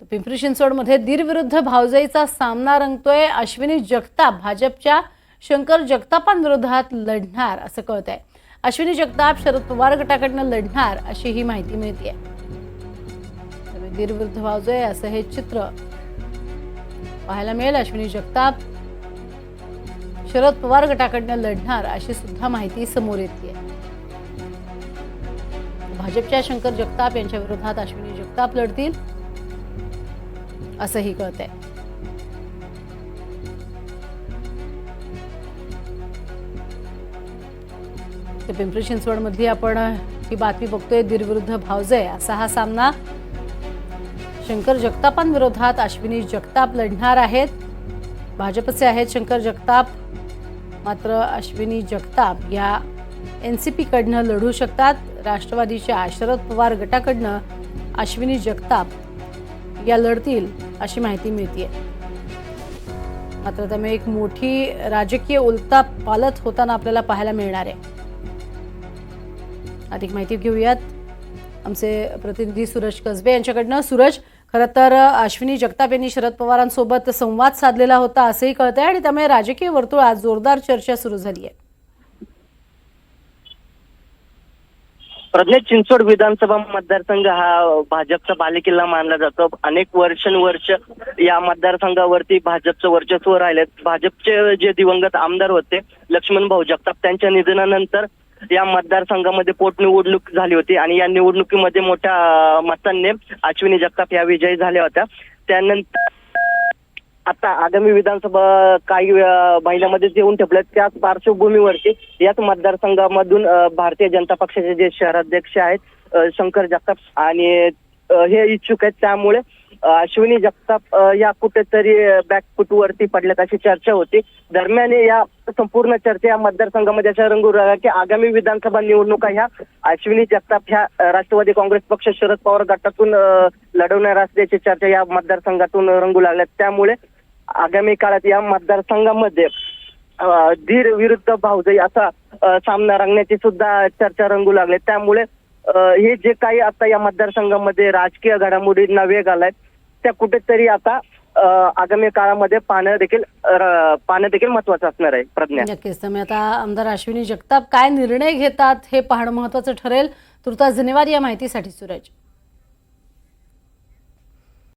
तर पिंपरी चिंचवडमध्ये दीर विरुद्ध भावजाईचा सामना रंगतोय. अश्विनी जगताप भाजपच्या शंकर जगतापांविरोधात लढणार असं कळत आहे अश्विनी जगताप शरद पवार गटाकडनं लढणार अशी ही माहिती मिळते त्यामुळे दीर विरुद्ध भावजय असं हे चित्र पाहायला मिळेल. अश्विनी जगताप शरद पवार गटाकडनं लढणार अशी सुद्धा माहिती समोर येते भाजपच्या शंकर जगताप यांच्या विरोधात अश्विनी जगताप लढतील. असंही कळतंय. ते पिंपरी चिंचवडमध्ये आपण ही बातमी बघतोय दीरविरुद्ध भावजय. असा हा सामना शंकर जगतापांविरोधात अश्विनी जगताप लढणार आहेत. भाजपचे आहेत शंकर जगताप. मात्र अश्विनी जगताप या एन सी पीकडनं लढू शकतात. राष्ट्रवादीच्या शरद पवार गटाकडनं अश्विनी जगताप या लढतील अशी माहिती मिळते मात्र त्यामुळे एक मोठी राजकीय उलता पालत होताना आपल्याला पाहायला मिळणार. आहे अधिक माहिती घेऊयात. आमचे प्रतिनिधी सूरज कसबे यांच्याकडनं. सूरज खरं तर अश्विनी जगताप यांनी शरद पवारांसोबत संवाद साधलेला होता असंही कळतंय आणि त्यामुळे राजकीय वर्तुळात जोरदार चर्चा सुरू झाली आहे प्रज्ञा चिंचवड विधानसभा मतदारसंघ हा भाजपचा बालेकिल्ला मानला जातो. अनेक वर्षानुवर्ष या मतदारसंघावरती भाजपचं वर्चस्व राहिले भाजपचे जे दिवंगत आमदार होते लक्ष्मण भाऊ जगताप त्यांच्या निधनानंतर या मतदारसंघामध्ये पोटनिवडणूक झाली होती आणि या निवडणुकीमध्ये मोठ्या मतांनी अश्विनी जगताप या विजयी झाल्या होत्या. त्यानंतर आता आगामी विधानसभा काही महिन्यामध्ये येऊन ठेपल्यात त्याच पार्श्वभूमीवरती याच मतदारसंघामधून भारतीय जनता पक्षाचे जे शहराध्यक्ष आहेत शंकर जगताप आणि हे इच्छुक आहेत. त्यामुळे अश्विनी जगताप या कुठेतरी बॅकफुटवरती पडल्यात अशी चर्चा होती. दरम्यान या संपूर्ण चर्चा या मतदारसंघामध्ये अशा रंगू राहिल्या की आगामी विधानसभा निवडणुका ह्या अश्विनी जगताप ह्या राष्ट्रवादी काँग्रेस पक्ष शरद पवार गटातून लढवणार असल्याची चर्चा या मतदारसंघातून रंगू लागल्यात. त्यामुळे आगामी काळात या मतदारसंघामध्ये धीर विरुद्ध भाऊजाई असा सामना रंगण्याची सुद्धा चर्चा रंगू लागले. त्यामुळे हे जे काही आता या मतदारसंघामध्ये राजकीय घडामोडींना वेग आलाय त्या कुठेतरी आता आगामी काळामध्ये पाहणं देखील पाहणं देखील महत्वाचं असणार आहे प्रज्ञा. नक्कीच. त्यामुळे आता आमदार अश्विनी जगताप काय निर्णय घेतात हे पाहणं महत्वाचं ठरेल. तुर्तास धन्यवाद या माहितीसाठी सूरज.